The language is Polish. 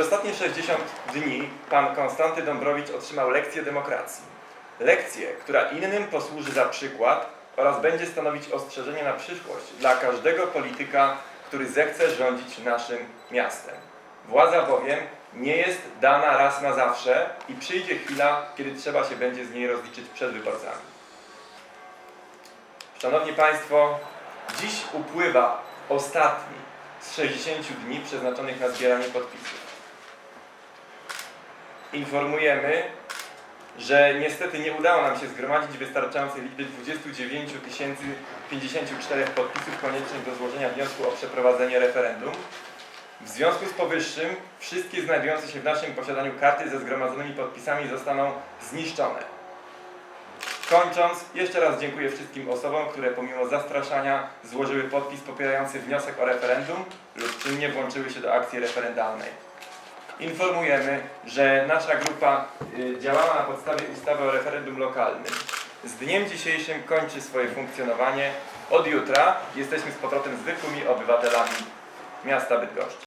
Przez ostatnie 60 dni pan Konstanty Dąbrowicz otrzymał lekcję demokracji. Lekcję, która innym posłuży za przykład oraz będzie stanowić ostrzeżenie na przyszłość dla każdego polityka, który zechce rządzić naszym miastem. Władza bowiem nie jest dana raz na zawsze i przyjdzie chwila, kiedy trzeba się będzie z niej rozliczyć przed wyborcami. Szanowni Państwo, dziś upływa ostatni z 60 dni przeznaczonych na zbieranie podpisów. Informujemy, że niestety nie udało nam się zgromadzić wystarczającej liczby 29 054 podpisów koniecznych do złożenia wniosku o przeprowadzenie referendum. W związku z powyższym wszystkie znajdujące się w naszym posiadaniu karty ze zgromadzonymi podpisami zostaną zniszczone. Kończąc, jeszcze raz dziękuję wszystkim osobom, które pomimo zastraszania złożyły podpis popierający wniosek o referendum lub czynnie włączyły się do akcji referendalnej. Informujemy, że nasza grupa y, działała na podstawie ustawy o referendum lokalnym. Z dniem dzisiejszym kończy swoje funkcjonowanie. Od jutra jesteśmy z powrotem zwykłymi obywatelami miasta Bydgoszczy.